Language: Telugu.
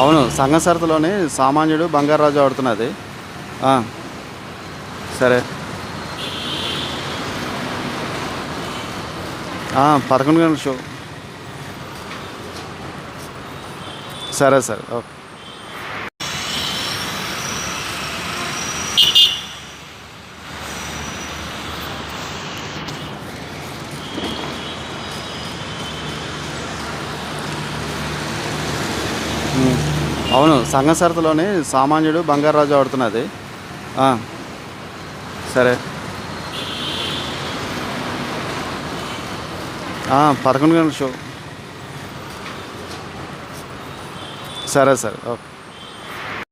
అవును సంఘసరతలోని సామాన్యుడు బంగారాజు ఆడుతున్నది. సరే. పదకొండు గంటల షో. సరే సరే ఓకే. అవును అవును సంఘసరతలోని సామాన్యుడు బంగారాజు ఆడుతున్నది. సరే. పదకొండు గంటల షో. సరే సరే ఓకే.